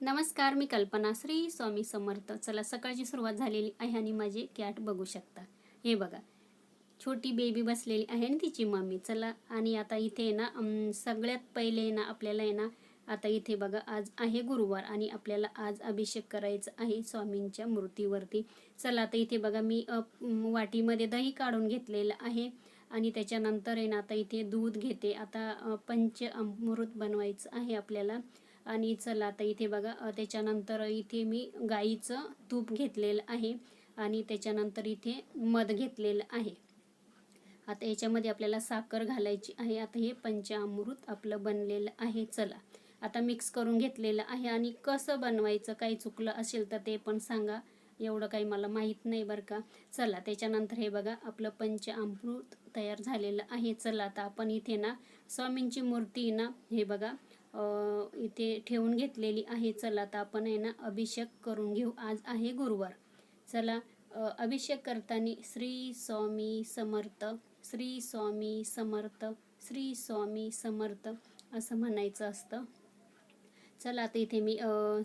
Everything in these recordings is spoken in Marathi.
नमस्कार मी कल्पना श्री स्वामी समर्थ. चला सकाळची सुरुवात झालेली आहे आणि माझी कॅट बघू शकता. हे बघा छोटी बेबी बसलेली आहे आणि तिची मम्मी. चला आणि आता इथे ना सगळ्यात पहिले ना आपल्याला आहे ना आता इथे बघा आज आहे गुरुवार आणि आपल्याला आज अभिषेक करायचा आहे स्वामींच्या मूर्तीवरती. चला आता इथे बघा मी वाटीमध्ये दही काढून घेतलेलं आहे आणि त्याच्यानंतर आहे ना आता इथे दूध घेते. आता पंच अमृत बनवायचं आहे आपल्याला. आणि चला आता इथे बघा त्याच्यानंतर इथे मी गाईचं तूप घेतलेलं आहे आणि त्याच्यानंतर इथे मध घेतलेलं आहे. आता याच्यामध्ये आपल्याला साखर घालायची आहे. आता हे पंचामृत आपलं बनलेलं आहे. चला आता मिक्स करून घेतलेलं आहे आणि कसं बनवायचं काही चुकलं असेल तर ते पण सांगा. एवढं काही मला माहीत नाही बरं का. चला त्याच्यानंतर हे बघा आपलं पंचामृत तयार झालेलं आहे. चला आता आपण इथे ना स्वामींची मूर्ती ना हे बघा इथे ठेवून घेतलेली आहे. चला आता आपण आहे ना अभिषेक करून घेऊ. आज आहे गुरुवार. चला अभिषेक करताना श्री स्वामी समर्थ श्री स्वामी समर्थ श्री स्वामी समर्थ असं म्हणायचं असतं. चला आता इथे मी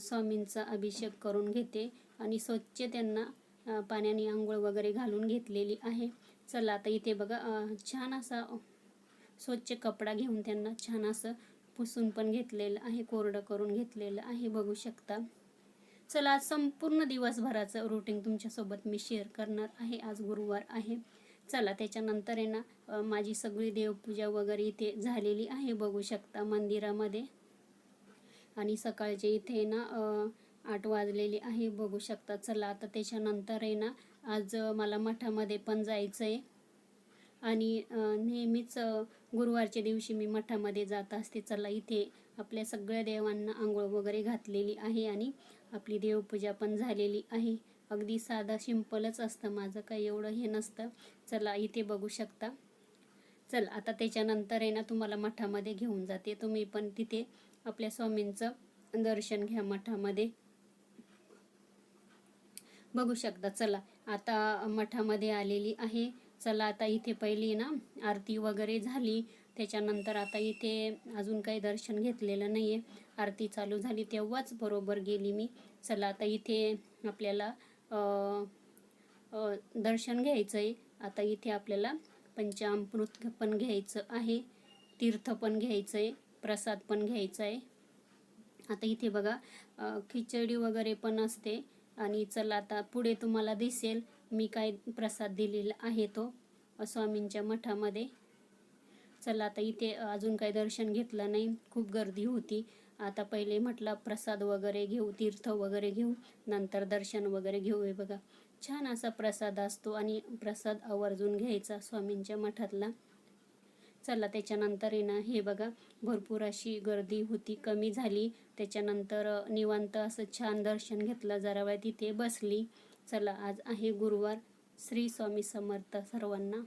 स्वामींचा अभिषेक करून घेते आणि स्वच्छ त्यांना पाण्याने आंघोळ वगैरे घालून घेतलेली आहे. चला आता इथे बघा छान असा स्वच्छ कपडा घेऊन त्यांना छान असं पुसून पण घेतलेलं आहे कोरडं करून घेतलेलं आहे बघू शकता. चला आज संपूर्ण दिवसभराचं रुटीन तुमच्यासोबत मी शेअर करणार आहे. आज गुरुवार आहे. चला त्याच्यानंतर आहे ना माझी सगळी देवपूजा वगैरे इथे झालेली आहे बघू शकता मंदिरामध्ये. आणि सकाळचे इथे ना आठ वाजलेली आहे बघू शकता. चला आता त्याच्यानंतर आहे ना आज मला मठामध्ये पण जायचं आहे आणि नेहमीच गुरुवारच्या दिवशी मी मठामध्ये जात असते. चला इथे आपल्या सगळ्या देवांना आंघोळ वगैरे घातलेली आहे आणि आपली देवपूजा पण झालेली आहे. अगदी साधा सिंपलच असतं माझं काही एवढं हे नसतं. चला इथे बघू शकता. चल आता त्याच्यानंतर आहे ना तुम्हाला मठामध्ये घेऊन जाते. तुम्ही पण तिथे आपल्या स्वामींचं दर्शन घ्या मठामध्ये. बघू शकता. चला आता मठामध्ये आलेली आहे. चला आता इथे पहिली ना आरती वगैरे झाली. त्याच्यानंतर आता इथे अजून काही दर्शन घेतलेलं नाही आहे आरती चालू झाली तेव्हाच बरोबर गेली मी. चला आता इथे आपल्याला दर्शन घ्यायचं आहे आता इथे आपल्याला पंचामृत पण घ्यायचं आहे. तीर्थ पण घ्यायचं आहे प्रसाद पण घ्यायचा आहे आता इथे बघा खिचडी वगैरे पण असते. आणि चला आता पुढे तुम्हाला दिसेल. मी काय प्रसाद दिलेला आहे तो स्वामींच्या मठामध्ये. चला आता इथे अजून काही दर्शन घेतलं नाही खूप गर्दी होती. आता पहिले म्हटलं प्रसाद वगैरे घेऊ तीर्थ वगैरे घेऊ नंतर दर्शन वगैरे घेऊ. हे बघा छान असा प्रसाद असतो आणि प्रसाद आवर्जून घ्यायचा स्वामींच्या मठातला. चला त्याच्यानंतर आहे ना हे बघा भरपूर अशी गर्दी होती कमी झाली. त्याच्यानंतर निवांत असं छान दर्शन घेतलं जरा वेळ तिथे बसली. चला आज आहे गुरुवार. श्री स्वामी समर्थ सर्वांना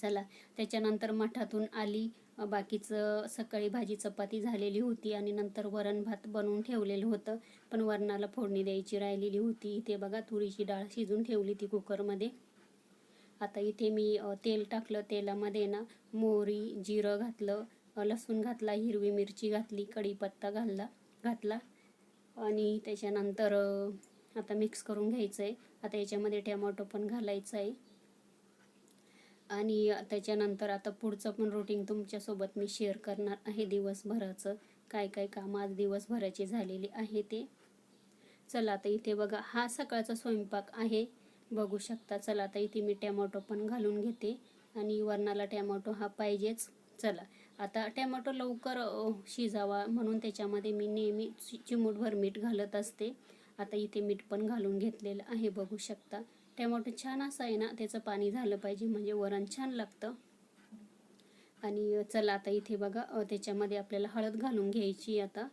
चला. त्याच्यानंतर मठातून आली. बाकीचं सकाळी भाजी चपाती झालेली होती आणि नंतर वरण भात बनवून ठेवलेलं होतं. पण वरणाला फोडणी द्यायची राहिलेली होती. इथे बघा तुरीची डाळ शिजून ठेवली ती कुकरमध्ये. आता इथे मी तेल टाकलं. तेलामध्ये ना मोहरी जिरं घातलं. लसूण घातला हिरवी मिरची घातली कढीपत्ता घातला घातला. आणि त्याच्यानंतर आता मिक्स करून घ्यायचं आहे आता याच्यामध्ये टॅमॅटो पण घालायचं आहे आणि त्याच्यानंतर आता पुढचं पण रुटीन तुमच्यासोबत मी शेअर करणार आहे दिवसभराचं. काय काय कामं आज दिवसभराची झालेली आहे ते. चला आता इथे बघा हा सकाळचा स्वयंपाक आहे. बघू शकता चला आता इथे मी टॅमॅटो पण घालून घेते. आणि वरणाला टॅमॅटो हा पाहिजेच. चला आता टॅमॅटो लवकर शिजावा म्हणून त्याच्यामध्ये मी नेहमी चि- चिमूटभर मीठ घालत असते. आता इथे मीठ पण घालून घेतलेलं आहे बघू शकता. टॅमॅटो छान असं आहे ना त्याचं पाणी झालं पाहिजे म्हणजे वरण छान लागतं. आणि चला आता इथे बघा त्याच्यामध्ये आपल्याला हळद घालून घ्यायची आता.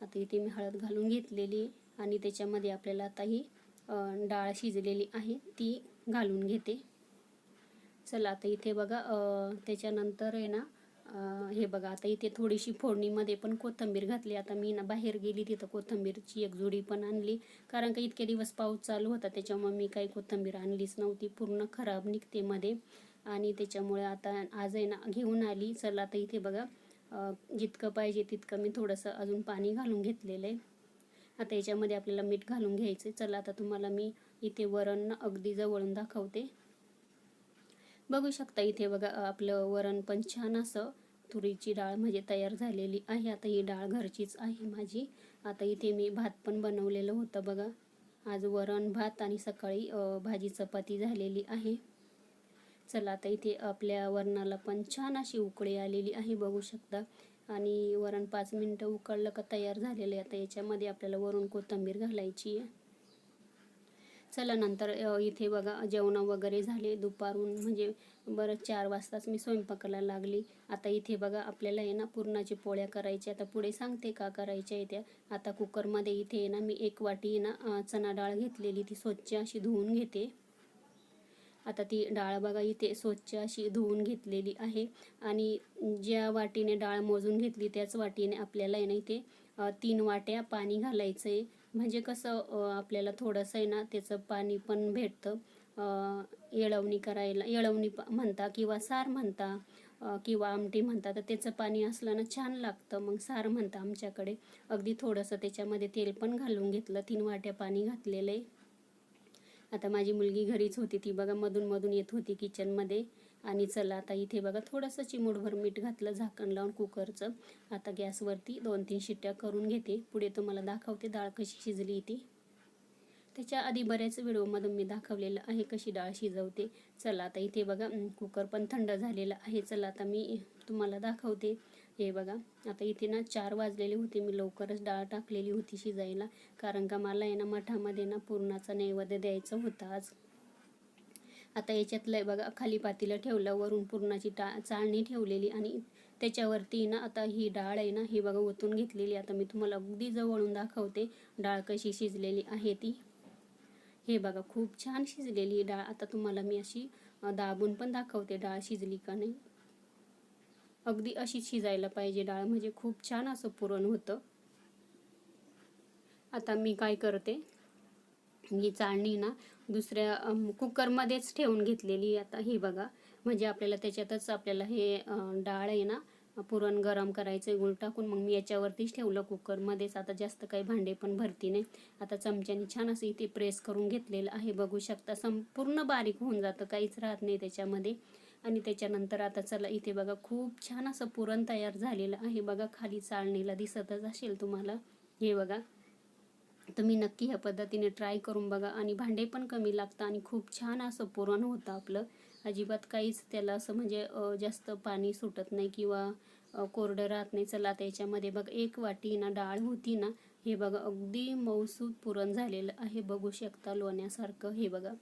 आता इथे मी हळद घालून घेतलेली आहे आणि त्याच्यामध्ये आपल्याला आता ही डाळ शिजलेली आहे ती घालून घेते. चला आता इथे बघा त्याच्यानंतर आहे ना हे बघा आता इथे थोडीशी फोडणीमध्ये पण कोथिंबीर घातली. आता मी ना बाहेर गेली तिथं कोथिंबीरची एक जोडी पण आणली. कारण का इतके दिवस पाऊस चालू होता त्याच्यामुळे मी काही कोथिंबीर आणलीच नव्हती. पूर्ण खराब निघते मध्ये. आणि त्याच्यामुळे आता आज आहे ना घेऊन आली. चला आता इथे बघा जितकं पाहिजे तितकं मी थोडंसं अजून पाणी घालून घेतलेलं आहे. आता याच्यामध्ये आपल्याला मीठ घालून घ्यायचं चला आता तुम्हाला मी इथे वरण अगदी जवळून दाखवते. बघू शकता इथे बघा आपलं वरण पण छान असं तुरीची डाळ म्हणजे तयार झालेली आहे. आता ही डाळ घरचीच आहे माझी. आता इथे मी भात पण बनवलेलं होतं बघा. आज वरण भात आणि सकाळी भाजी चपाती झालेली आहे. चला आता इथे आपल्या वरणाला पण छान अशी उकळी आलेली आहे बघू शकता. आणि वरण पाच मिनटं उकळलं का तयार झालेलं आहे. आता याच्यामध्ये आपल्याला वरून कोथिंबीर घालायची आहे. चला नंतर इथे बघा जेवणं वगैरे झाले दुपारून म्हणजे बरं चार वाजताच मी स्वयंपाकाला लागली. आता इथे बघा आपल्याला आहे ना पुरणाची पोळ्या करायच्या आता पुढे सांगते का करायच्या आहे त्या. आता कुकरमध्ये इथे आहे ना मी एक वाटी ना चणा डाळ घेतलेली ती स्वच्छ अशी धुवून घेते. आता ती डाळ बघा इथे स्वच्छ अशी धुवून घेतलेली आहे. आणि ज्या वाटीने डाळ मोजून घेतली त्याच वाटीने आपल्याला आहे ना इथे तीन वाट्या पाणी घालायचं आहे म्हणजे कसं आपल्याला थोडंसं आहे ना त्याचं पाणी पण भेटतं. येळवणी करायला येळवणी म्हणता किंवा सार म्हणता किंवा आमटी म्हणता तर त्याचं पाणी असलं ना छान लागतं. मग सार म्हणता आमच्याकडे. अगदी थोडंसं त्याच्यामध्ये तेल पण घालून घेतलं. तीन वाट्या पाणी घातलेलं आहे. आता माझी मुलगी घरीच होती. ती बघा मधून मधून येत होती किचनमध्ये आणि चला आता इथे बघा थोडंसं चिमूटभर मीठ घातलं झाकण लावून कुकरचं. आता गॅसवरती दोन तीन शिट्ट्या करून घेते. पुढे तुम्हाला दाखवते डाळ कशी शिजली ती. त्याच्या आधी बऱ्याच व्हिडिओमधून मी दाखवलेलं आहे कशी डाळ शिजवते. चला आता इथे बघा कुकर पण थंड झालेलं आहे. चला आता मी तुम्हाला दाखवते. हे बघा आता इथे ना चार वाजलेले होते. मी लवकरच डाळ टाकलेली होती शिजायला. कारण का मला आहे ना मठामध्ये ना पूर्णाचा नैवेद्य द्यायचं होता आज. आता याच्यातलं बघा खाली पातीला ठेवलं वरून पुरणाची टा चाळणी ठेवलेली आणि त्याच्यावरती ना आता ही डाळ आहे ना ही बघा ओतून घेतलेली आता मी तुम्हाला अगदी जवळून दाखवते डाळ कशी शिजलेली आहे ती. हे बघा खूप छान शिजलेली डाळ. आता तुम्हाला मी अशी दाबून पण दाखवते डाळ शिजली का नाही. अगदी अशी शिजायला पाहिजे डाळ म्हणजे खूप छान असं पुरण होतं. आता मी काय करते ही चाळणी ना दुसऱ्या कुकरमध्येच ठेवून घेतलेली आता ही बघा. म्हणजे आपल्याला त्याच्यातच आपल्याला हे डाळ आहे ना पुरण गरम करायचं गुळ टाकून मग मी याच्यावरतीच ठेवलं कुकरमध्येच. आता जास्त काही भांडे पण भरती नाही. आता चमच्याने छान असं इथे प्रेस करून घेतलेलं आहे. बघू शकता संपूर्ण बारीक होऊन जातं काहीच राहत नाही त्याच्यामध्ये. आणि त्याच्यानंतर आता चला इथे बघा खूप छान असं पुरण तयार झालेलं आहे. बघा खाली चाळणीला दिसतच असेल तुम्हाला. हे बघा. तुम्ही नक्की ह्या पद्धतीने ट्राय करून बघा. आणि भांडे पण कमी लागतं आणि खूप छान असं पुरण होतं आपलं. अजिबात काहीच त्याला असं म्हणजे जास्त पाणी सुटत नाही किंवा कोरडं राहत नाही. चला त्याच्यामध्ये बघा एक वाटी ना डाळ होती ना हे बघा अगदी मौसूद पुरण झालेलं आहे. बघू शकता लोण्यासारखं हे बघा.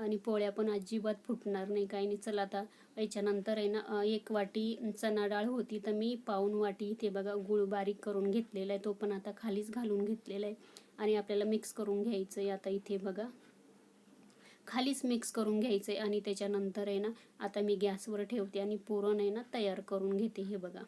आणि पोळ्या पण अजिबात फुटणार नाही काही नाही. चला आता याच्यानंतर आहे ना एक वाटी चणा डाळ होती तर मी पाऊन वाटी इथे बघा गुळ बारीक करून घेतलेला आहे तो पण आता खालीच घालून घेतलेला आहे. आणि आपल्याला मिक्स करून घ्यायचं आहे आता इथे बघा. खालीच मिक्स करून घ्यायचं आहे आणि त्याच्यानंतर आहे ना आता मी गॅसवर ठेवते आणि पुरण आहे ना तयार करून घेते हे बघा.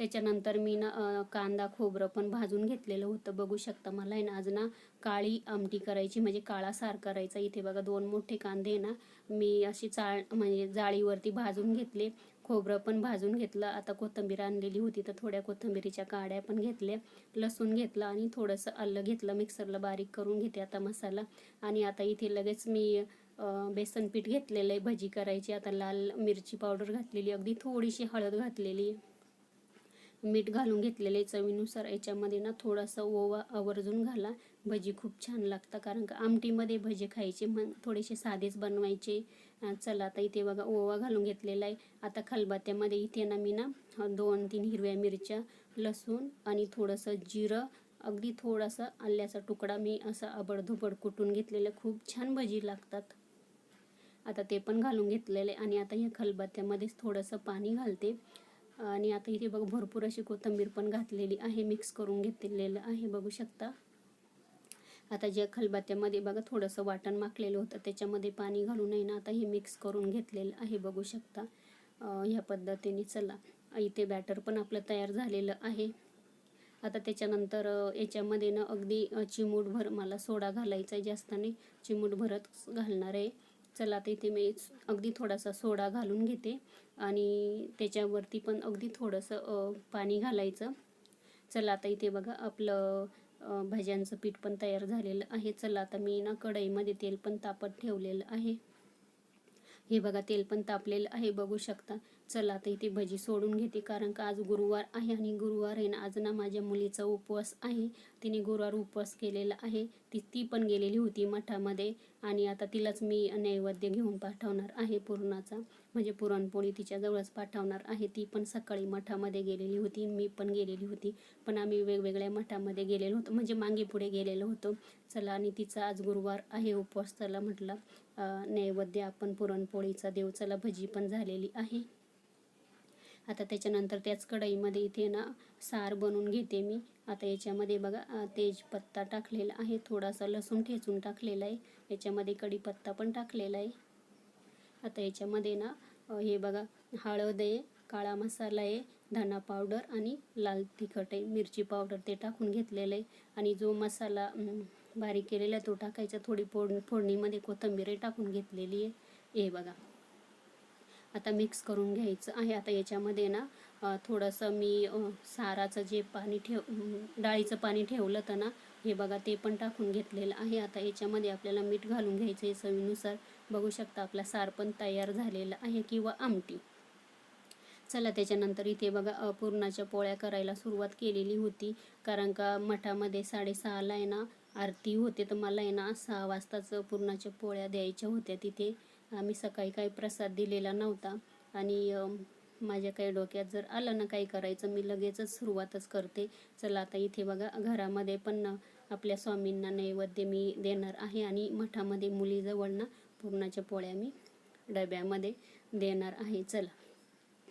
त्याच्यानंतर मी ना कांदा खोबरं पण भाजून घेतलेलं होतं. बघू शकता मला आहे ना आज ना काळी आमटी करायची म्हणजे काळा सार करायचा. इथे बघा दोन मोठे कांदे ना मी अशी चाळ म्हणजे जाळीवरती भाजून घेतले. खोबरं पण भाजून घेतलं. आता कोथिंबीर आणलेली होती तर थोड्या कोथिंबीरीच्या काड्या पण घेतल्या. लसूण घेतलं आणि थोडंसं आलं घेतलं. मिक्सरला बारीक करून घेते आता मसाला. आणि आता इथे लगेच मी बेसन पीठ घेतलेलं आहे. भजी करायची. आता लाल मिरची पावडर घातलेली. अगदी थोडीशी हळद घातलेली. मीठ घालून घेतलेले चवीनुसार याच्यामध्ये ना थोडासा ओवा आवर्जून घाला. भजी खूप छान लागतं कारण का आमटीमध्ये भजे खायचे मग थोडेसे साधेच बनवायचे. चला आता इथे बघा ओवा घालून घेतलेला आहे. आता खलबात्यामध्ये इथे ना मी ना दोन तीन हिरव्या मिरच्या लसूण आणि थोडंसं जिरं अगदी थोडासा आल्याचा तुकडा मी असा आबडधोबड कुटून घेतलेलं. खूप छान भजी लागतात. आता ते पण घालून घेतलेले आणि आता ह्या खलबत्त्यामध्येच थोडंसं पाणी घालते. आणि आता इथे बघ भरपूर अशी कोथिंबीर पण घातलेली आहे मिक्स करून घेतलेलं आहे बघू शकता. आता ज्या खलबात्यामध्ये बघा थोडंसं वाटण माकलेलं होतं त्याच्यामध्ये पाणी घालून आहे ना आता हे मिक्स करून घेतलेलं आहे बघू शकता. ह्या पद्धतीने चला. इथे बॅटर पण आपलं तयार झालेलं आहे. आता त्याच्यानंतर याच्यामध्ये ना अगदी चिमूटभर मला सोडा घालायचा आहे जास्त नाही. चिमूटभरच घालणार आहे. चला आता इथे मी अगदी थोडासा सोडा घालून घेते आणि त्याच्यावरती पण अगदी थोडंसं पाणी घालायचं. चला आता इथे बघा आपलं भज्यांचं पीठ पण तयार झालेलं आहे. चला आता मी ना कढईमध्ये तेल पण तापत ठेवलेलं आहे. हे बघा तेल पण तापलेलं आहे. बघू शकता चला आता इथे भजी सोडून घेते कारण का आज गुरुवार आहे आणि गुरुवार आहे ना आज ना माझ्या मुलीचा उपवास आहे. तिने गुरुवार उपवास केलेला आहे. ती ती पण गेलेली होती मठामध्ये आणि आता तिलाच मी नैवेद्य घेऊन पाठवणार आहे पुरणाचा. म्हणजे पुरणपोळी तिच्याजवळच पाठवणार आहे. ती पण सकाळी मठामध्ये गेलेली होती मी पण गेलेली होती. पण आम्ही वेगवेगळ्या मठामध्ये गेलेलो होतो म्हणजे मागे पुढे गेलेलो होतो. चला आणि तिचा आज गुरुवार आहे उपवास चला म्हटलं नैवेद्य आपण पुरणपोळीचा देव चला भजी पण झालेली आहे. आता त्याच्यानंतर त्याच कढईमध्ये इथे ना सार बनवून घेते मी. आता याच्यामध्ये बघा तेजपत्ता टाकलेला आहे. थोडासा लसूण ठेचून टाकलेला आहे. याच्यामध्ये कढीपत्ता पण टाकलेला आहे. आता याच्यामध्ये ना हे बघा हळद आहे काळा मसाला आहे धना पावडर आणि लाल तिखट आहे. मिरची पावडर ते टाकून घेतलेलं आहे. आणि जो मसाला बारीक केलेला आहे तो टाकायचा. थोडी फोड फोडणीमध्ये कोथिंबीर टाकून घेतलेली आहे. हे बघा. आता मिक्स करून घ्यायचं आहे. आता याच्यामध्ये ना थोडंसं मी साराचं जे पाणी ठेव डाळीचं पाणी ठेवलं होतं ना हे बघा ते पण टाकून घेतलेलं आहे. आता याच्यामध्ये आपल्याला मीठ घालून घ्यायचं आहे चवीनुसार. बघू शकता आपला सार पण तयार झालेला आहे किंवा आमटी. चला त्याच्यानंतर इथे बघा पूर्णाच्या पुरणाच्या पोळ्या करायला सुरुवात केलेली होती. कारण का मठामध्ये साडेसहाला आहे ना आरती होते. तर मला आहे ना सहा वाजताच पुरणाच्या पोळ्या द्यायच्या होत्या तिथे. आम्ही सकाळी काही प्रसाद दिलेला नव्हता. आणि माझ्या काही डोक्यात जर आलं ना काही करायचं मी लगेचच सुरुवातच करते. चला आता इथे बघा घरामध्ये पण आपल्या स्वामींना नैवेद्य मी देणार आहे आणि मठामध्ये मुलीजवळ ना पुरणाच्या पोळ्या मी डब्यामध्ये देणार आहे. चला.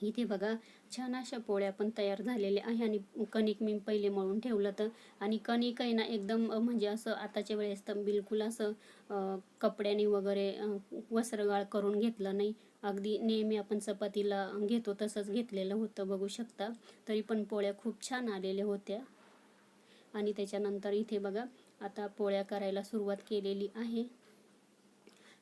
इथे बघा छान अशा पोळ्या पण तयार झालेल्या आहे आणि कणिक मी पहिले मळून ठेवलं तर आणि कणिक आहे ना एकदम म्हणजे असं आताच्या वेळेस तर बिलकुल असं कपड्याने वगैरे वस्त्रगाळ करून घेतलं नाही. अगदी नेहमी आपण चपातीला घेतो तसंच घेतलेलं होतं बघू शकता. तरी पण पोळ्या खूप छान आलेल्या होत्या. आणि त्याच्यानंतर इथे बघा आता पोळ्या करायला सुरुवात केलेली आहे.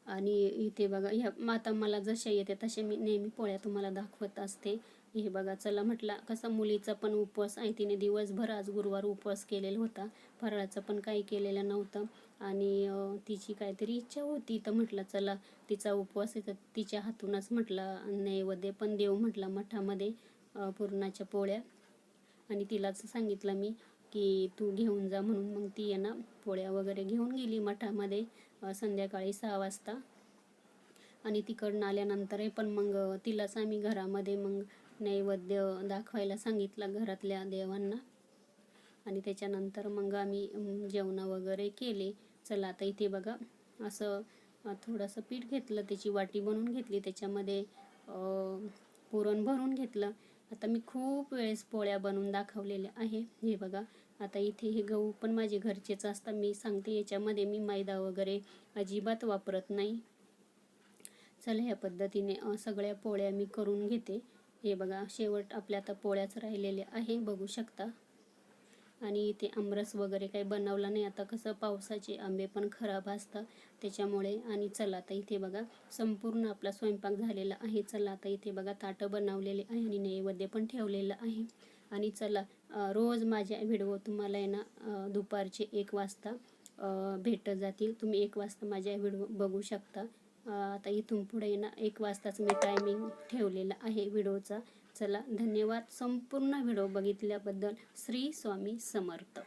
आणि इथे बघा ह्या माता मला जशा येते तसे मी नेहमी पोळ्या तुम्हाला दाखवत असते. हे बघा चला म्हटला कसा मुलीचा पण उपवास आहे तिने दिवसभर आज गुरुवार उपवास केलेला होता. फराळाचं पण काही केलेलं नव्हतं. आणि तिची काहीतरी इच्छा होती तर म्हटलं चला तिचा उपवास आहे तर तिच्या हातूनच म्हटलं नैवेद्य पण देव म्हटलं मठामध्ये पुरणाच्या पोळ्या. आणि तिलाच सांगितलं मी की तू घेऊन जा म्हणून. मग ती आहे ना पोळ्या वगैरे घेऊन गेली मठामध्ये. संध्याकाळी सहा वाजता. आणि तिकडनं आल्यानंतर पण मग तिलाच आम्ही घरामध्ये मग नैवेद्य दाखवायला सांगितलं घरातल्या देवांना. आणि त्याच्यानंतर मग आम्ही जेवणं वगैरे केले. चला आता इथे बघा. असं थोडंसं पीठ घेतलं त्याची वाटी बनवून घेतली त्याच्यामध्ये पुरण भरून घेतलं. आता मी खूप वेळेस पोळ्या बनवून दाखवलेल्या आहे. हे बघा. आता इथे हे गहू पण माझे घरचेच असतात. मी सांगते याच्यामध्ये मी मैदा वगैरे अजिबात वापरत नाही. चला ह्या पद्धतीने सगळ्या पोळ्या मी करून घेते. हे बघा शेवट आपल्या आता पोळ्याच राहिलेल्या आहे बघू शकता. आणि इथे आमरस वगैरे काही बनवला नाही. आता कसं पावसाचे आंबे पण खराब असतात. त्याच्यामुळे आणि चला आता इथे बघा संपूर्ण आपला स्वयंपाक झालेला आहे. चला आता इथे बघा ताटं बनवलेले आहे आणि नैवेद्य पण ठेवलेलं आहे. आणि चला रोज माझ्या व्हिडिओ तुम्हाला आहे ना दुपारचे एक वाजता भेटत जातील. तुम्ही एक वाजता माझ्या व्हिडिओ बघू शकता. आता इथून पुढे ना एक वाजताच मी टायमिंग ठेवलेला आहे व्हिडिओचा. चला धन्यवाद. संपूर्ण व्हिडिओ बघितल्याबद्दल श्री स्वामी समर्थ.